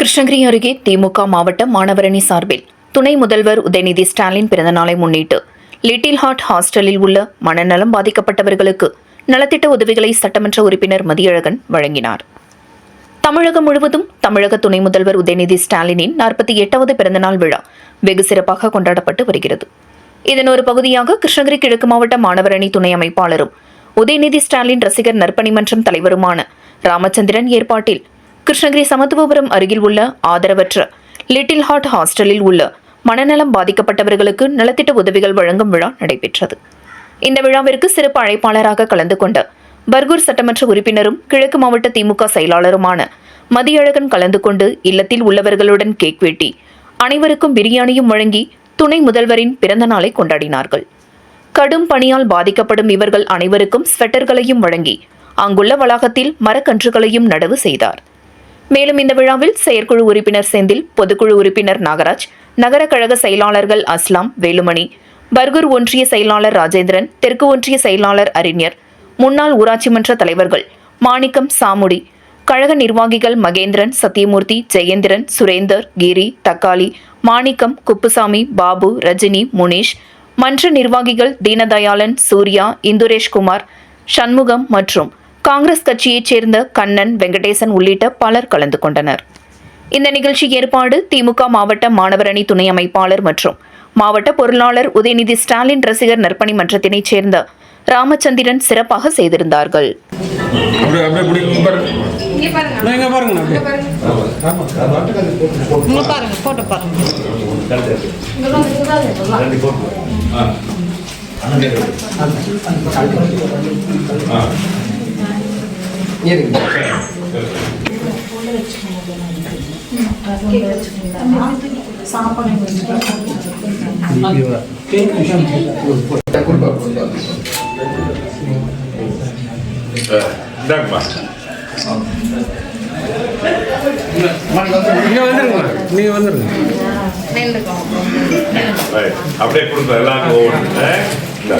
கிருஷ்ணகிரி அருகே திமுக மாவட்ட மாணவரணி சார்பில் துணை முதல்வர் உதயநிதி ஸ்டாலின் பிறந்தநாளை முன்னிட்டு லிட்டில் ஹார்ட் ஹாஸ்டலில் உள்ள மனநலம் பாதிக்கப்பட்டவர்களுக்கு நலத்திட்ட உதவிகளை சட்டமன்ற உறுப்பினர் மதியழகன் வழங்கினார். தமிழகம் முழுவதும் தமிழக துணை முதல்வர் உதயநிதி ஸ்டாலினின் நாற்பத்தி எட்டாவது பிறந்தநாள் விழா வெகு சிறப்பாக கொண்டாடப்பட்டு வருகிறது. இதன் ஒரு பகுதியாக கிருஷ்ணகிரி கிழக்கு மாவட்ட மாணவரணி துணை அமைப்பாளரும் உதயநிதி ஸ்டாலின் ரசிகர் நற்பணி மன்றம் தலைவருமான ராமச்சந்திரன் ஏற்பாட்டில் கிருஷ்ணகிரி சமத்துவபுரம் அருகில் உள்ள ஆதரவற்ற லிட்டில் ஹார்ட் ஹாஸ்டலில் உள்ள மனநலம் பாதிக்கப்பட்டவர்களுக்கு நலத்திட்ட உதவிகள் வழங்கும் விழா நடைபெற்றது. இந்த விழாவிற்கு சிறப்பு அழைப்பாளராக கலந்து கொண்ட பர்கூர் சட்டமன்ற உறுப்பினரும் கிழக்கு மாவட்ட திமுக செயலாளருமான மதியழகன் கலந்து கொண்டு இல்லத்தில் உள்ளவர்களுடன் கேக் வெட்டி அனைவருக்கும் பிரியாணியும் வழங்கி துணை முதல்வரின் பிறந்த நாளை கொண்டாடினார்கள். கடும் பணியால் பாதிக்கப்படும் இவர்கள் அனைவருக்கும் ஸ்வெட்டர்களையும் வழங்கி அங்குள்ள வளாகத்தில் மரக்கன்றுகளையும் நடவு செய்தார். மேலும் இந்த விழாவில் செயற்குழு உறுப்பினர் செந்தில் பொதுக்குழு உறுப்பினர் நாகராஜ் நகர கழக செயலாளர்கள் அஸ்லாம் வேலுமணி பர்கூர் ஒன்றிய செயலாளர் ராஜேந்திரன் தெற்கு ஒன்றிய செயலாளர் அறிஞர் முன்னாள் ஊராட்சி மன்ற தலைவர்கள் மாணிக்கம் சாமுடி கழக நிர்வாகிகள் மகேந்திரன் சத்யமூர்த்தி ஜெயேந்திரன் சுரேந்தர் கிரி தக்காளி மாணிக்கம் குப்புசாமி பாபு ரஜினி முனீஷ் மன்ற நிர்வாகிகள் தீனதயாளன் சூர்யா இந்துரேஷ்குமார் சண்முகம் மற்றும் காங்கிரஸ் கட்சியைச் சேர்ந்த கண்ணன் வெங்கடேசன் உள்ளிட்ட பலர் கலந்து கொண்டனர். இந்த நிகழ்ச்சி ஏற்பாடு திமுக மாவட்ட மாணவரணி துணை அமைப்பாளர் மற்றும் மாவட்ட பொருளாளர் உதயநிதி ஸ்டாலின் ரசிகர் நற்பணி மன்றத்தினைச் சேர்ந்த ராமச்சந்திரன் சிறப்பாக செய்திருந்தார்கள். பாருங்க. இந்தாங்கம்மா நீங்க வந்துருங்க. நீங்க வந்துருங்க. அப்படியே கொடுங்க. எல்லாருக்கும் ஒவ்வொன்று